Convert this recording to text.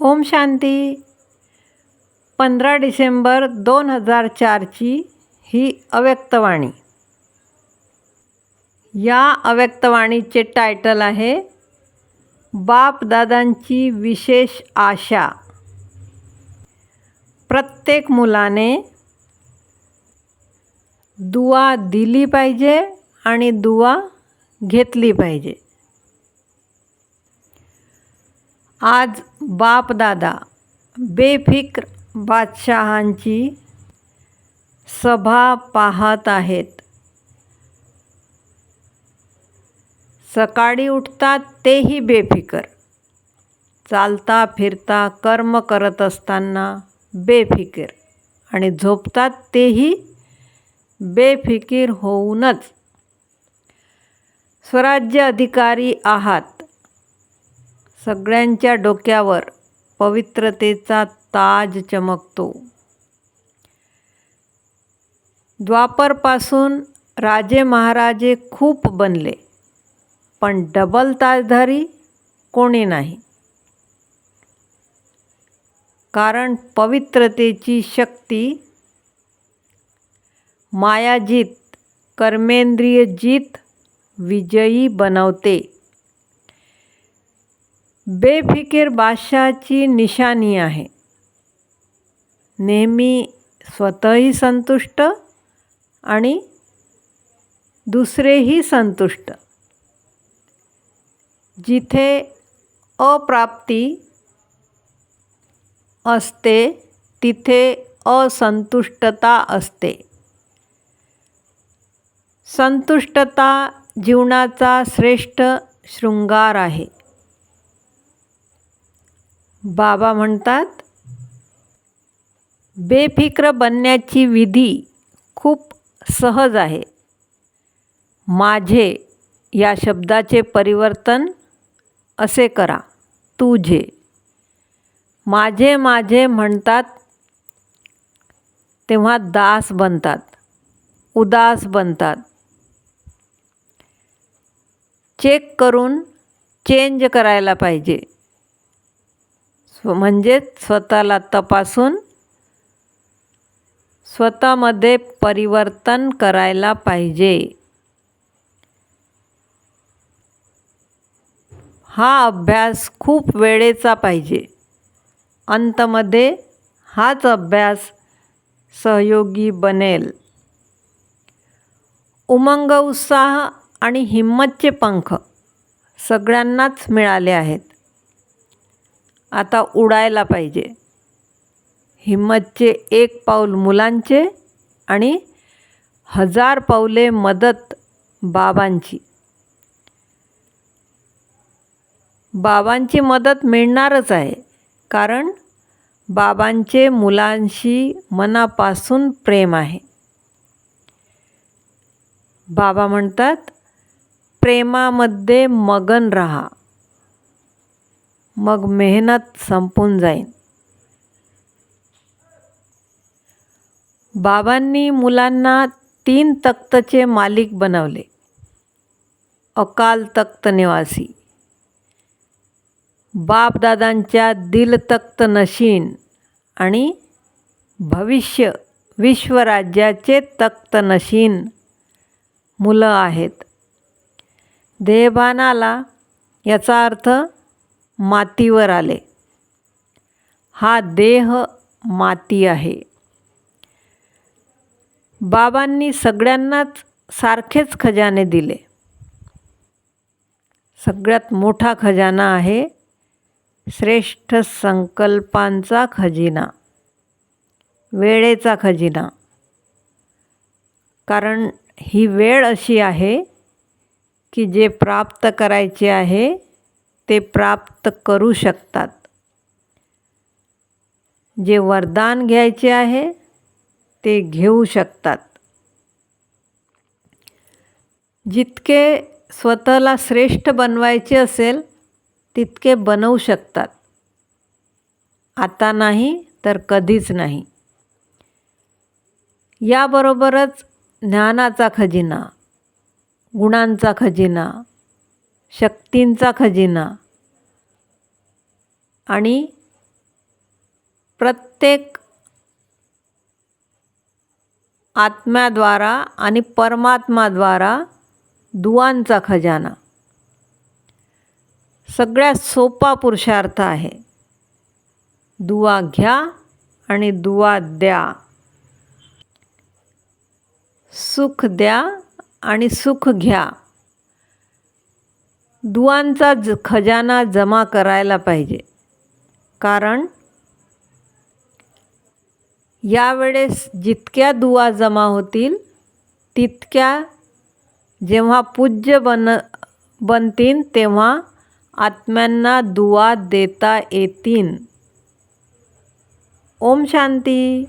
ओम शांती. पंधरा डिसेंबर दोन हजार चारची ही अव्यक्तवाणी. या अव्यक्तवाणीचे टायटल आहे बापदादांची विशेष आशा. प्रत्येक मुलाने दुवा दिली पाहिजे आणि दुवा घेतली पाहिजे. आज बापदादा बेफिक्र बादशहांची सभा पाहत आहेत. सकाळी उठतात तेही बेफिकर. चालता फिरता कर्म करत असताना बेफिकीर आणि झोपतात तेही बेफिकीर होऊनच. स्वराज्य अधिकारी आहात. सगळ्यांच्या डोक्यावर पवित्रतेचा ताज चमकतो. द्वापरपासून राजे महाराजे खूप बनले पण डबल ताजधारी कोणी नाही. कारण पवित्रतेची शक्ती मायाजीत कर्मेंद्रिय जीत विजयी बनवते. बेफिकीर बादशाची निशाणी आहे. नेहमी स्वतःही संतुष्ट आणि दुसरेही संतुष्ट. जिथे अप्राप्ती असते तिथे असंतुष्टता असते. संतुष्टता जीवनाचा श्रेष्ठ शृंगार आहे. बाबा म्हणतात बेफिक्र बनण्याची विधी खूप सहज आहे. माझे या शब्दाचे परिवर्तन असे करा तुझे. माझे माझे म्हणतात तेव्हा दास बनतात उदास बनतात. चेक करून चेंज करायला पाहिजे. स्व म्हणजेच स्वतःला तपासून स्वतःमध्ये परिवर्तन करायला पाहिजे. हा अभ्यास खूप वेळेचा पाहिजे. अंतमध्ये हाच अभ्यास सहयोगी बनेल. उमंग उत्साह आणि हिंमतचे पंख सगळ्यांनाच मिळाले आहेत. आता उडायला पाहिजे. हिंमतचे एक पाऊल मुलांचे आणि हजार पाऊले मदत बाबांची. बाबांची मदत मिळणारच आहे कारण बाबांचे मुलांशी मनापासून प्रेम आहे. बाबा म्हणतात प्रेमामध्ये मगन रहा. मग मेहनत संपून जाईन. बाबांनी मुलांना तीन तख्तचे मालिक बनवले. अकाल तख्त निवासी. बापदादांच्या दिल तख्त नशीन आणि भविष्य विश्वराज्याचे तख्त नशीन मुलं आहेत. देहभानाला याचा अर्थ मातीवर आले. हा देह माती आहे. बाबांनी सगळ्यांनाच सारखेच खजाने दिले. सगळ्यात मोठा खजाना आहे श्रेष्ठ संकल्पांचा खजिना वेळेचा खजिना. कारण ही वेळ अशी आहे की जे प्राप्त करायचे आहे ते प्राप्त करू शकतात. जे वरदान घ्यायचे आहे ते घेऊ शकतात. जितके स्वतःला श्रेष्ठ बनवायचे असेल तितके बनवू शकतात. आता नाही तर कधीच नाही. याबरोबरच ज्ञानाचा खजिना गुणांचा खजिना शक्तींचा खजिना. आणि प्रत्येक आत्म्याद्वारा आणि परमात्माद्वारा दुवांचा खजाना. सगळ्यात सोपा पुरुषार्थ आहे. दुवा घ्या आणि दुवा द्या. सुख द्या आणि सुख घ्या. दुवांचा ज खजाना जमा करायला पाहिजे. कारण यावेळेस जितक्या दुवा जमा होतील तितक्या जेव्हा पूज्य बन बनतील तेव्हा आत्म्यांना दुवा देता येतील. ओम शांती.